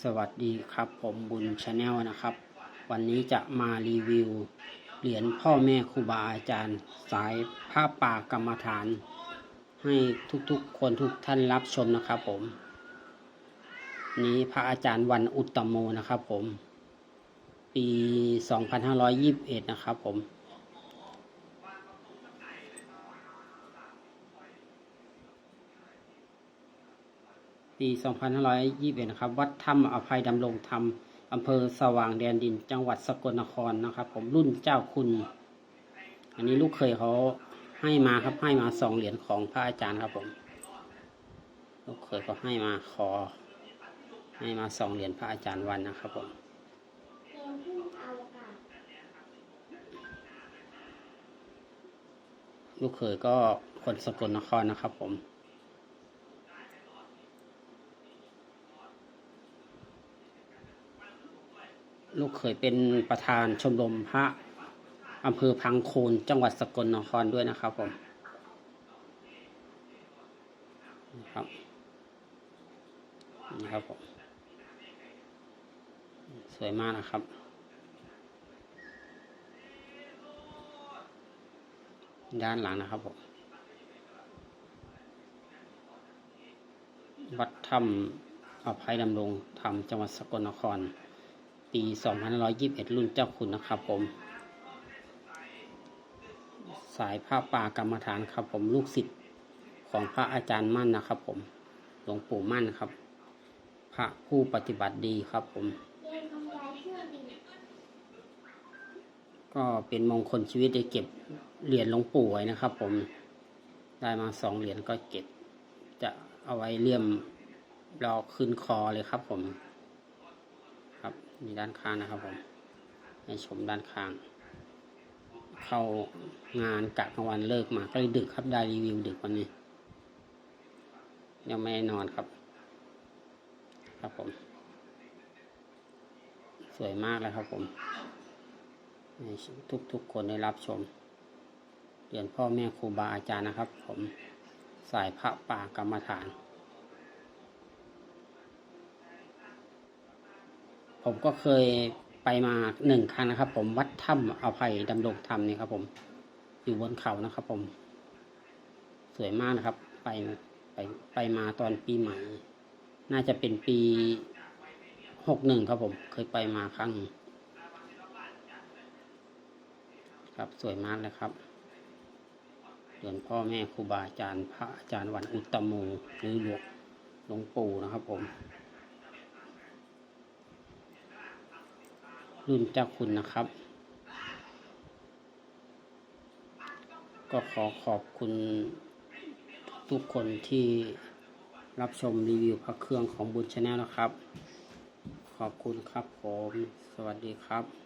สวัสดีครับผมบุญชาแนลนะครับ วันนี้จะมารีวิว เหรียญพ่อแม่ครูบาอาจารย์ สายผ้าป่ากรรมฐาน ให้ทุกๆคนทุกท่านรับชมนะครับผม นี้พระอาจารย์วันอุตตโมนะครับผม ปี 2521 นะครับผม ปี 2521 นะครับ วัดถ้ำอภัยดำรงธรรมอำเภอสว่างแดนดิน จังหวัดสกลนครนะครับ ผมรุ่นเจ้าคุณ อันนี้ลูกเคยเขาให้มาครับให้มาสองเหรียญของพระอาจารย์ครับผม ลูกเคยเขาให้มาขอ ให้มาสองเหรียญพระอาจารย์วันนะครับผมลูกเขยก็คนสกลนครนะครับผม ลูกเขยเป็นประธานชมรมพระอำเภอพังโคนจังหวัดสกลนครด้วยนะครับผมนะครับนี่ครับผมสวยมากนะครับด้านหลังนะครับผมวัดถ้ำอภัยดำรงธรรมจังหวัดสกลนคร ปี 2521 รุ่นเจ้าคุณนะครับผม สายพระป่ากรรมฐานครับผมลูกศิษย์ของพระอาจารย์มั่นนะครับผม หลวงปู่มั่นครับ พระผู้ปฏิบัติดีครับผม ก็เป็นมงคลชีวิตได้เก็บเหรียญหลวงปู่ไว้นะครับผม ได้มาสองเหรียญก็เก็บ จะเอาไว้เลี่ยมรอขึ้นคอเลยครับผม ครับนี่ด้านข้างนะครับผมให้ชมด้านข้าง เข้างานกะกลางวันเลิกมาก็เลยดึกครับได้รีวิวดึกวันนี้ ยังไม่นอนครับ ครับผม สวยมากเลยครับผมทุกทุกคนได้รับชมเรียนพ่อแม่ครูบาอาจารย์นะครับ ผมสายพระป่ากรรมฐาน ผมก็เคยไปมาหนึ่งครั้งนะครับ ผมวัดถ้ำอภัยดำรงธรรมนี่ครับ ผม อยู่บนเขานะครับ ผม สวยมากนะครับ ไปไปไปมาตอนปีใหม่ น่าจะเป็นปีหกหนึ่งครับ ผม เคยไปมาครั้งครับสวยมากเลยครับเหรียญพ่อแม่ครูบาอาจารย์พระอาจารย์วันอุตตมโมหรือหลวงหลวงปู่นะครับผม รุ่นเจ้าคุณนะครับ ก็ขอขอบคุณทุกคนที่รับชมรีวิวพระเครื่องของบุญชาแนลนะครับ ขอบคุณครับผม สวัสดีครับ